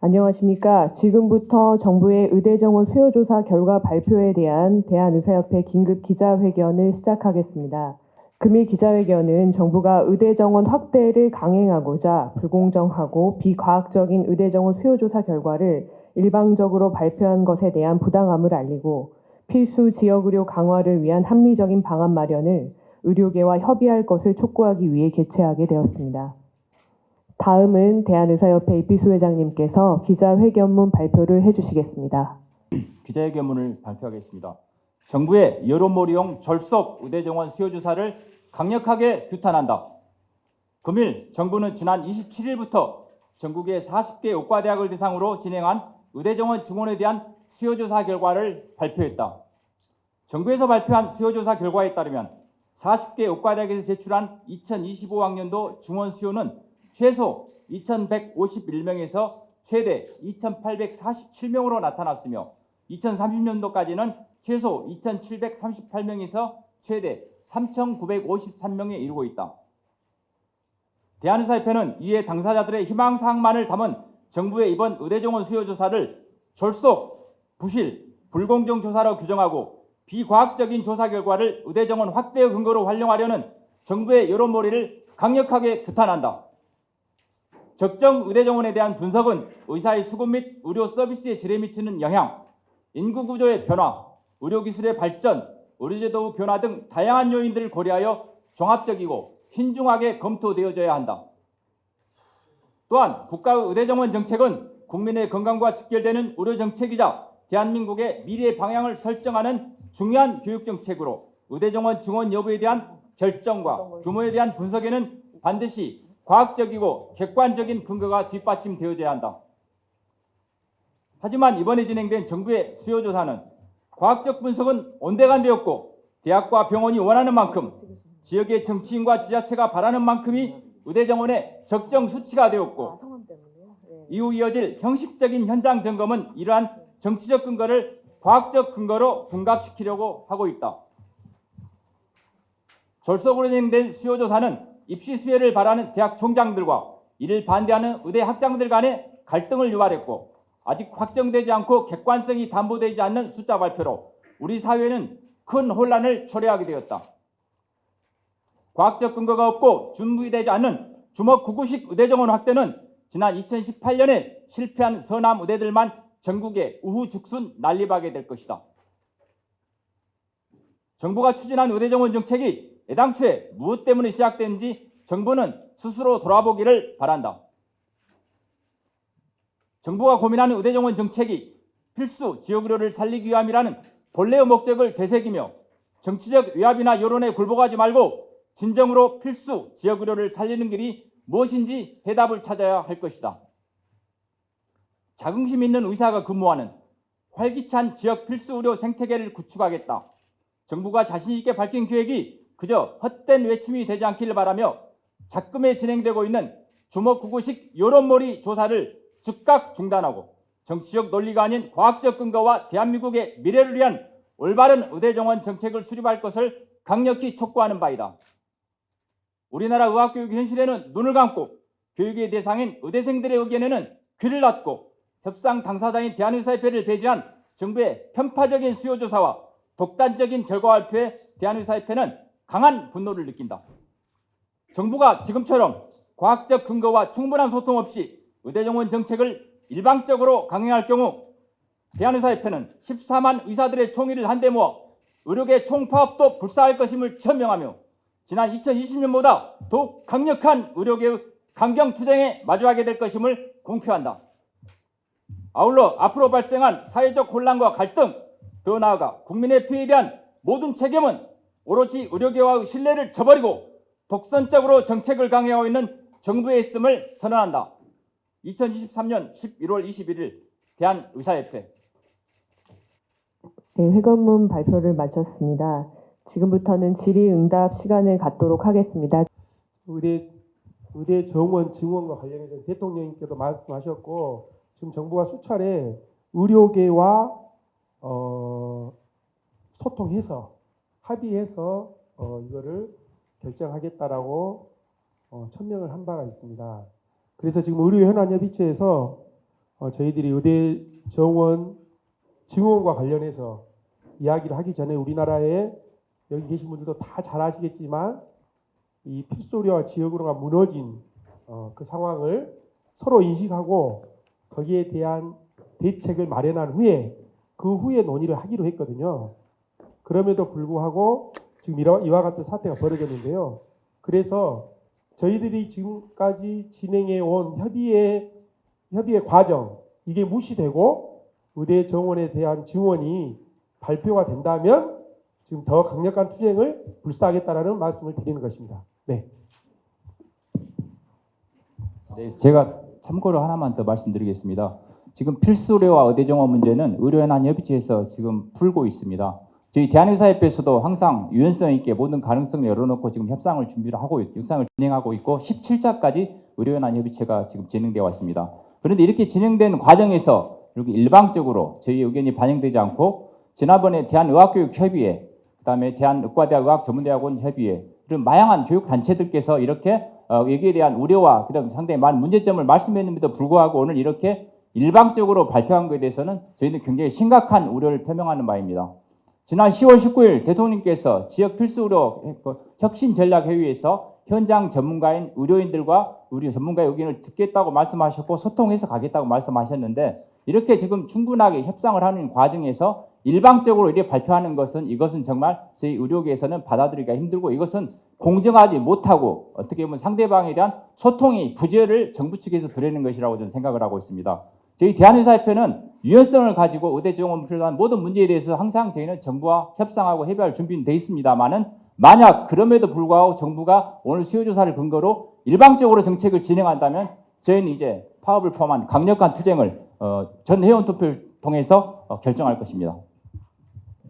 안녕하십니까. 지금부터 정부의 의대정원 수요조사 결과 발표에 대한 대한의사협회 긴급 기자회견을 시작하겠습니다. 금일 기자회견은 정부가 의대정원 확대를 강행하고자 불공정하고 비과학적인 의대정원 수요조사 결과를 일방적으로 발표한 것에 대한 부당함을 알리고 필수 지역의료 강화를 위한 합리적인 방안 마련을 의료계와 협의할 것을 촉구하기 위해 개최하게 되었습니다. 다음은 대한의사협회 이비수 회장님께서 기자회견문 발표를 해주시겠습니다. 기자회견문을 발표하겠습니다. 정부의 여론몰이용 절속 의대정원 수요조사를 강력하게 규탄한다. 금일 정부는 지난 27일부터 전국의 40개 의과대학을 대상으로 진행한 의대정원 증원에 대한 수요조사 결과를 발표했다. 정부에서 발표한 수요조사 결과에 따르면 40개 의과대학에서 제출한 2025학년도 증원 수요는 최소 2,151명에서 최대 2,847명으로 나타났으며 2030년도까지는 최소 2,738명에서 최대 3,953명에 이르고 있다. 대한의사협회는 이에 당사자들의 희망사항만을 담은 정부의 이번 의대정원 수요조사를 졸속, 부실, 불공정 조사로 규정하고 비과학적인 조사 결과를 의대정원 확대의 근거로 활용하려는 정부의 여론몰이를 강력하게 규탄한다. 적정 의대 정원에 대한 분석은 의사의 수급 및 의료 서비스의 질에 미치는 영향, 인구 구조의 변화, 의료 기술의 발전, 의료제도 변화 등 다양한 요인들을 고려하여 종합적이고 신중하게 검토되어져야 한다. 또한 국가의 의대 정원 정책은 국민의 건강과 직결되는 의료 정책이자 대한민국의 미래 방향을 설정하는 중요한 교육 정책으로 의대 정원 증원 여부에 대한 결정과 규모에 대한 분석에는 반드시 과학적이고 객관적인 근거가 뒷받침되어져야 한다. 하지만 이번에 진행된 정부의 수요조사는 과학적 분석은 온데간데였고 대학과 병원이 원하는 만큼 지역의 정치인과 지자체가 바라는 만큼이 의대 정원의 적정 수치가 되었고 때문에요. 네. 이후 이어질 형식적인 현장 점검은 이러한 정치적 근거를 과학적 근거로 둔갑시키려고 하고 있다. 졸속으로 진행된 수요조사는 입시 수혜를 바라는 대학 총장들과 이를 반대하는 의대 학장들 간의 갈등을 유발했고 아직 확정되지 않고 객관성이 담보되지 않는 숫자 발표로 우리 사회는 큰 혼란을 초래하게 되었다. 과학적 근거가 없고 준비되지 않는 주먹 구구식 의대정원 확대는 지난 2018년에 실패한 서남 의대들만 전국에 우후죽순 난립하게 될 것이다. 정부가 추진한 의대정원 정책이 애당초에 무엇 때문에 시작됐는지 정부는 스스로 돌아보기를 바란다. 정부가 고민하는 의대정원 정책이 필수 지역의료를 살리기 위함이라는 본래의 목적을 되새기며 정치적 외압이나 여론에 굴복하지 말고 진정으로 필수 지역의료를 살리는 길이 무엇인지 대답을 찾아야 할 것이다. 자긍심 있는 의사가 근무하는 활기찬 지역 필수 의료 생태계를 구축하겠다. 정부가 자신 있게 밝힌 계획이 그저 헛된 외침이 되지 않기를 바라며 작금에 진행되고 있는 주먹구구식 여론몰이 조사를 즉각 중단하고 정치적 논리가 아닌 과학적 근거와 대한민국의 미래를 위한 올바른 의대정원 정책을 수립할 것을 강력히 촉구하는 바이다. 우리나라 의학교육 현실에는 눈을 감고 교육의 대상인 의대생들의 의견에는 귀를 닫고 협상 당사자인 대한의사협회를 배제한 정부의 편파적인 수요조사와 독단적인 결과 발표에 대한의사협회는 강한 분노를 느낀다. 정부가 지금처럼 과학적 근거와 충분한 소통 없이 의대정원 정책을 일방적으로 강행할 경우 대한의사협회는 14만 의사들의 총의를 한데 모아 의료계 총파업도 불사할 것임을 천명하며 지난 2020년보다 더욱 강력한 의료계의 강경 투쟁에 마주하게 될 것임을 공표한다. 아울러 앞으로 발생한 사회적 혼란과 갈등, 더 나아가 국민의 피해에 대한 모든 책임은 오로지 의료계와의 신뢰를 저버리고 독선적으로 정책을 강행하고 있는 정부에 있음을 선언한다. 2023년 11월 21일 대한의사협회 네, 회견문 발표를 마쳤습니다. 지금부터는 질의응답 시간을 갖도록 하겠습니다. 의대 의대 정원 증원과 관련해서 대통령님께도 말씀하셨고 지금 정부가 수차례 의료계와 어, 소통해서 합의해서 어, 이거를 결정하겠다라고 어, 천명을 한 바가 있습니다. 그래서 지금 의료 현안 협의체에서 어, 저희들이 의대 정원 증원과 관련해서 이야기를 하기 전에 우리나라에 여기 계신 분들도 다 잘 아시겠지만 이 필수의료와 지역으로가 무너진 어, 그 상황을 서로 인식하고 거기에 대한 대책을 마련한 후에 그 후에 논의를 하기로 했거든요. 그럼에도 불구하고 지금 이와, 이와 같은 사태가 벌어졌는데요. 그래서 저희들이 지금까지 진행해 온 협의의 협의의 과정 이게 무시되고 의대 정원에 대한 증원이 발표가 된다면 지금 더 강력한 투쟁을 불사하겠다라는 말씀을 드리는 것입니다. 네. 네, 제가 참고로 하나만 더 말씀드리겠습니다. 지금 필수의료와 의대 정원 문제는 의료현안협의체에서 지금 풀고 있습니다. 저희 대한의사협회에서도 항상 유연성 있게 모든 가능성을 열어놓고 지금 협상을 준비를 하고 있- 협상을 진행하고 있고 17차까지 의료현안협의체가 지금 진행되어 왔습니다. 그런데 이렇게 진행된 과정에서 이렇게 일방적으로 저희 의견이 반영되지 않고 지난번에 대한의학교육협의회 그다음에 대한의과대학 의학 전문대학원 협의회 그리고 마양한 교육 단체들께서 이렇게 어, 여기에 대한 우려와 그다음 상당히 많은 문제점을 말씀했는데도 불구하고 오늘 이렇게 일방적으로 발표한 것에 대해서는 저희는 굉장히 심각한 우려를 표명하는 바입니다. 지난 10월 19일 대통령께서 지역 필수 의료 혁신 전략 회의에서 현장 전문가인 의료인들과 의료 전문가 의견을 듣겠다고 말씀하셨고 소통해서 가겠다고 말씀하셨는데 이렇게 지금 충분하게 협상을 하는 과정에서 일방적으로 이렇게 발표하는 것은 이것은 정말 저희 의료계에서는 받아들이기가 힘들고 이것은 공정하지 못하고 어떻게 보면 상대방에 대한 소통이 부재를 정부 측에서 드리는 것이라고 저는 생각을 하고 있습니다. 저희 대한의사협회는 유연성을 가지고 의대 지원을 필요한 모든 문제에 대해서 항상 저희는 정부와 협상하고 협의할 준비는 돼 있습니다만은 만약 그럼에도 불구하고 정부가 오늘 수요조사를 근거로 일방적으로 정책을 진행한다면 저희는 이제 파업을 포함한 강력한 투쟁을 어, 전 회원 투표를 통해서 어, 결정할 것입니다.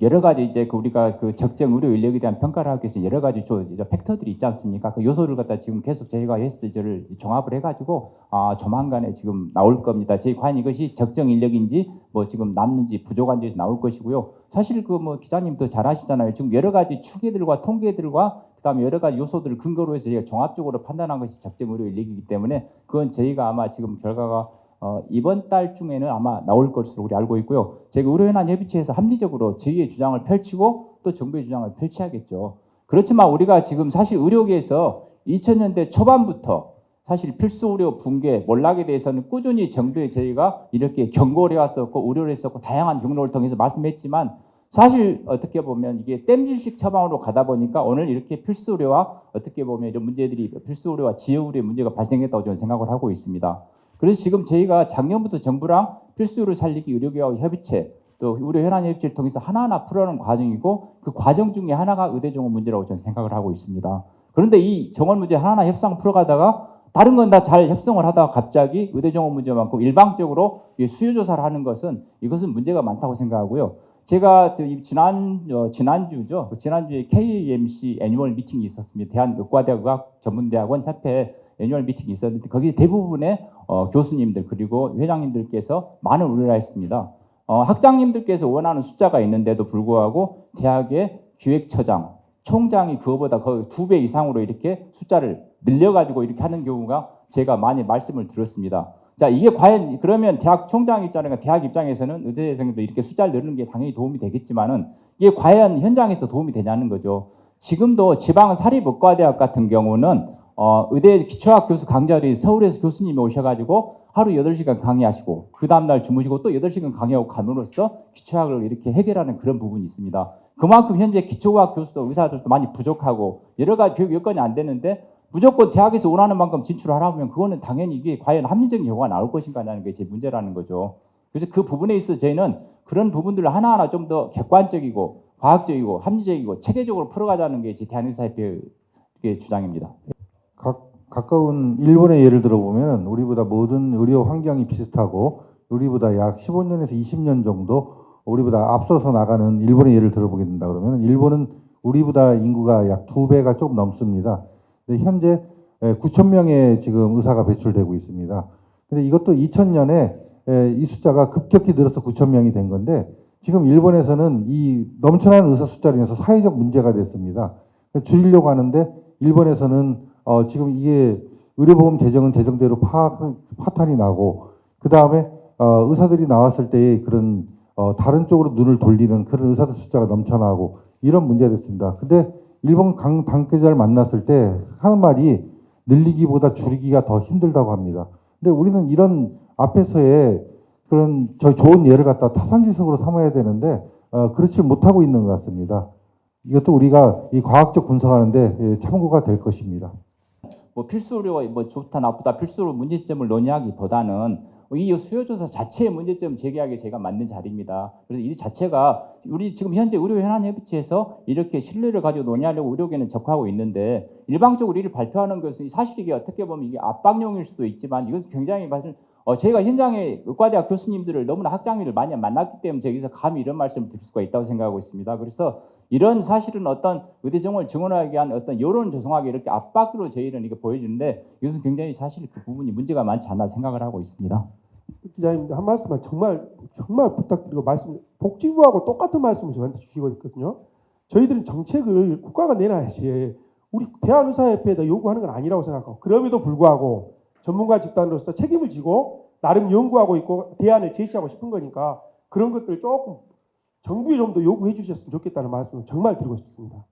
여러 가지 이제 그 우리가 그 적정 의료 인력에 대한 평가를 하기 위해서 여러 가지 조, 팩터들이 있지 않습니까? 그 요소를 갖다 지금 계속 저희가 예스저를 종합을 해가지고 아 조만간에 지금 나올 겁니다. 저희 과연 이것이 적정 인력인지 뭐 지금 남는지 부족한지에서 나올 것이고요. 사실 그 뭐 기자님도 잘 아시잖아요. 지금 여러 가지 추계들과 통계들과 그다음에 여러 가지 요소들을 근거로 해서 저희가 종합적으로 판단한 것이 적정 의료 인력이기 때문에 그건 저희가 아마 지금 결과가 어, 이번 달 중에는 아마 나올 것으로 우리 알고 있고요. 제가 의료현안 협의체에서 합리적으로 저희의 주장을 펼치고 또 정부의 주장을 펼쳐야겠죠. 그렇지만 우리가 지금 사실 의료계에서 2000년대 초반부터 사실 필수 의료 붕괴 몰락에 대해서는 꾸준히 정부에 저희가 이렇게 경고를 해왔었고 우려를 했었고 다양한 경로를 통해서 말씀했지만 사실 어떻게 보면 이게 땜질식 처방으로 가다 보니까 오늘 이렇게 필수 의료와 어떻게 보면 이런 문제들이 필수 의료와 지역 의료의 문제가 발생했다고 저는 생각을 하고 있습니다. 그래서 지금 저희가 작년부터 정부랑 필수의료 살리기 의료계와 협의체 또 의료 현안 협의체를 통해서 하나하나 풀어가는 과정이고 그 과정 중에 하나가 의대 정원 문제라고 저는 생각을 하고 있습니다. 그런데 이 정원 문제 하나하나 협상 풀어가다가 다른 건 다 잘 협상을 하다가 갑자기 의대 정원 문제만큼 일방적으로 이 수요 조사를 하는 것은 이것은 문제가 많다고 생각하고요. 제가 지난 어, 지난주죠. 그 지난주에 KMC 애뉴얼 미팅이 있었습니다. 대한 의과대학 의학 전문대학원 협회 애뉴얼 미팅이 있었는데 거기 대부분의 어, 교수님들 그리고 회장님들께서 많은 우려를 했습니다. 어, 학장님들께서 원하는 숫자가 있는데도 불구하고 대학의 기획처장, 총장이 그거보다 거의 두 배 이상으로 이렇게 숫자를 늘려가지고 이렇게 하는 경우가 제가 많이 말씀을 들었습니다. 자, 이게 과연 그러면 대학 총장 입장이나 대학 입장에서는 의대생도 이렇게 숫자를 늘리는 게 당연히 도움이 되겠지만은 이게 과연 현장에서 도움이 되냐는 거죠. 지금도 지방 사립의과대학 같은 경우는 어, 의대 기초학 교수 강좌들이 서울에서 교수님이 오셔가지고 하루 8시간 강의하시고 그 다음날 주무시고 또 8시간 강의하고 감으로써 기초학을 이렇게 해결하는 그런 부분이 있습니다. 그만큼 현재 기초과학 교수도 의사들도 많이 부족하고 여러 가지 교육 여건이 안 되는데 무조건 대학에서 원하는 만큼 진출하라면 그거는 당연히 이게 과연 합리적인 결과가 나올 것인가라는 게 제 문제라는 거죠. 그래서 그 부분에 있어서 저희는 그런 부분들을 하나하나 좀 더 객관적이고 과학적이고 합리적이고 체계적으로 풀어가자는 게 제 대한의사협회의 주장입니다. 각, 가까운 일본의 예를 들어보면 우리보다 모든 의료 환경이 비슷하고 우리보다 약 15년에서 20년 정도 우리보다 앞서서 나가는 일본의 예를 들어보게 된다 그러면 일본은 우리보다 인구가 약 두 배가 조금 넘습니다. 근데 현재 9천 명의 지금 의사가 배출되고 있습니다. 근데 이것도 2000년에 이 숫자가 급격히 늘어서 9천 명이 된 건데 지금 일본에서는 이 넘쳐나는 의사 숫자로 인해서 사회적 문제가 됐습니다. 줄이려고 하는데 일본에서는 어, 지금 이게 의료보험 재정은 재정대로 파, 파탄이 나고 그 다음에 어, 의사들이 나왔을 때의 그런 어, 다른 쪽으로 눈을 돌리는 그런 의사들 숫자가 넘쳐나고 이런 문제가 됐습니다. 근데 일본 강 당계자를 만났을 때 하는 말이 늘리기보다 줄이기가 더 힘들다고 합니다. 근데 우리는 이런 앞에서의 그런 저 좋은 예를 갖다 타산지석으로 삼아야 되는데 어, 그렇지 못하고 있는 것 같습니다. 이것도 우리가 이 과학적 분석하는데 예, 참고가 될 것입니다. 뭐 필수로 뭐 좋다 나쁘다 필수로 문제점을 논의하기보다는 이 수요조사 자체의 문제점 제기하기 제가 맞는 자리입니다. 그래서 이 자체가 우리 지금 현재 의료 현안 협의체에서 이렇게 신뢰를 가지고 논의하려고 의료계는 접하고 있는데 일방적으로 이를 발표하는 것은 사실 이게 어떻게 보면 이게 압박용일 수도 있지만 이건 굉장히 사실 어, 제가 현장에 의과대학 교수님들을 너무나 학장님을 많이 만났기 때문에 여기서 감히 이런 말씀을 드릴 수가 있다고 생각하고 있습니다. 그래서 이런 사실은 어떤 의대 정원을 증원하기 위한 어떤 여론 조성하기 이렇게 압박으로 저희는 이게 보여지는데 이것은 굉장히 사실 그 부분이 문제가 많지 않나 생각을 하고 있습니다. 기자님 한 말씀만 정말 정말 부탁드리고 말씀 복지부하고 똑같은 말씀을 저한테 주시고 있거든요. 저희들은 정책을 국가가 내놔야지 우리 대한의사협회에다 요구하는 건 아니라고 생각하고 그럼에도 불구하고 전문가 집단으로서 책임을 지고 나름 연구하고 있고 대안을 제시하고 싶은 거니까 그런 것들 조금 정부에 좀 더 요구해 주셨으면 좋겠다는 말씀을 정말 드리고 싶습니다.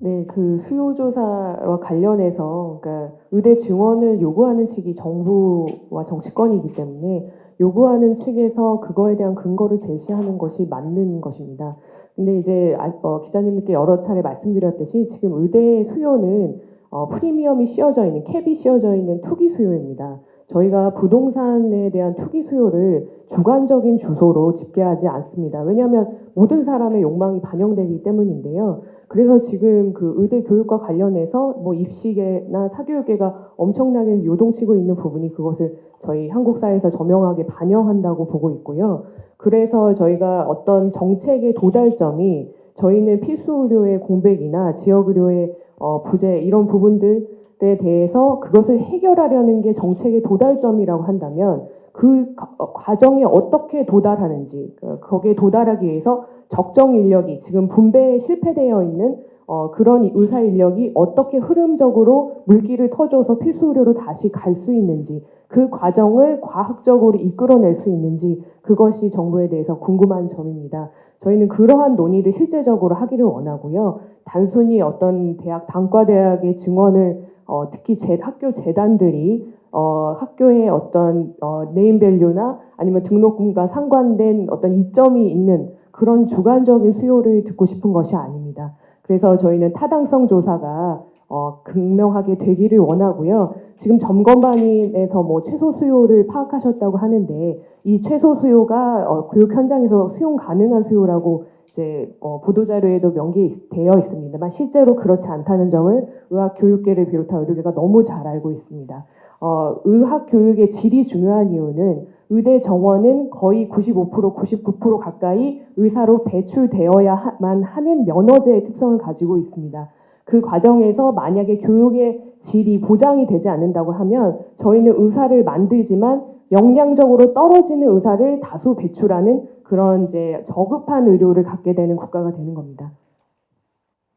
네, 그 수요 조사와 관련해서 그러니까 의대 증원을 요구하는 측이 정부와 정치권이기 때문에 요구하는 측에서 그거에 대한 근거를 제시하는 것이 맞는 것입니다. 근데 이제 아- 어, 기자님께 여러 차례 말씀드렸듯이 지금 의대 수요는 어, 프리미엄이 씌워져 있는 캡이 씌워져 있는 투기 수요입니다. 저희가 부동산에 대한 투기 수요를 주관적인 주소로 집계하지 않습니다. 왜냐하면 모든 사람의 욕망이 반영되기 때문인데요. 그래서 지금 그 의대 교육과 관련해서 뭐 입시계나 사교육계가 엄청나게 요동치고 있는 부분이 그것을 저희 한국 사회에서 저명하게 반영한다고 보고 있고요. 그래서 저희가 어떤 정책의 도달점이 저희는 필수 의료의 공백이나 지역 의료의 어, 부재 이런 부분들에 대해서 그것을 해결하려는 게 정책의 도달점이라고 한다면 그 과- 어, 과정에 어떻게 도달하는지 그- 거기에 도달하기 위해서 적정 인력이 지금 분배에 실패되어 있는 어, 그런 의사 인력이 어떻게 흐름적으로 물기를 터줘서 필수 의료로 다시 갈 수 있는지 그 과정을 과학적으로 이끌어낼 수 있는지 그것이 정부에 대해서 궁금한 점입니다. 저희는 그러한 논의를 실제적으로 하기를 원하고요. 단순히 어떤 대학 단과 대학의 증원을 어, 특히 제, 학교 재단들이 어, 학교의 어떤 어, 네임밸류나 아니면 등록금과 상관된 어떤 이점이 있는 그런 주관적인 수요를 듣고 싶은 것이 아닙니다. 그래서 저희는 타당성 조사가 어, 극명하게 되기를 원하고요. 지금 점검반에서 뭐 최소 수요를 파악하셨다고 하는데 이 최소 수요가 어, 교육 현장에서 수용 가능한 수요라고 이제 어, 보도 자료에도 명기되어 있습니다만 실제로 그렇지 않다는 점을 의학 교육계를 비롯한 의료계가 너무 잘 알고 있습니다. 어, 의학 교육의 질이 중요한 이유는 의대 정원은 거의 95% 99% 가까이 의사로 배출되어야만 하는 면허제의 특성을 가지고 있습니다. 그 과정에서 만약에 교육의 질이 보장이 되지 않는다고 하면 저희는 의사를 만들지만 역량적으로 떨어지는 의사를 다수 배출하는 그런 이제 저급한 의료를 갖게 되는 국가가 되는 겁니다.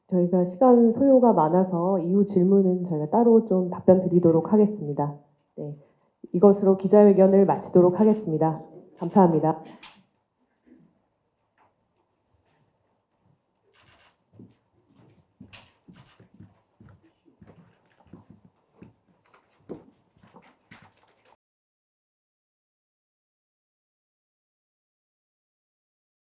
저희가 시간 소요가 많아서 이후 질문은 저희가 따로 좀 답변 드리도록 하겠습니다. 네. 이것으로 기자회견을 마치도록 하겠습니다. 감사합니다.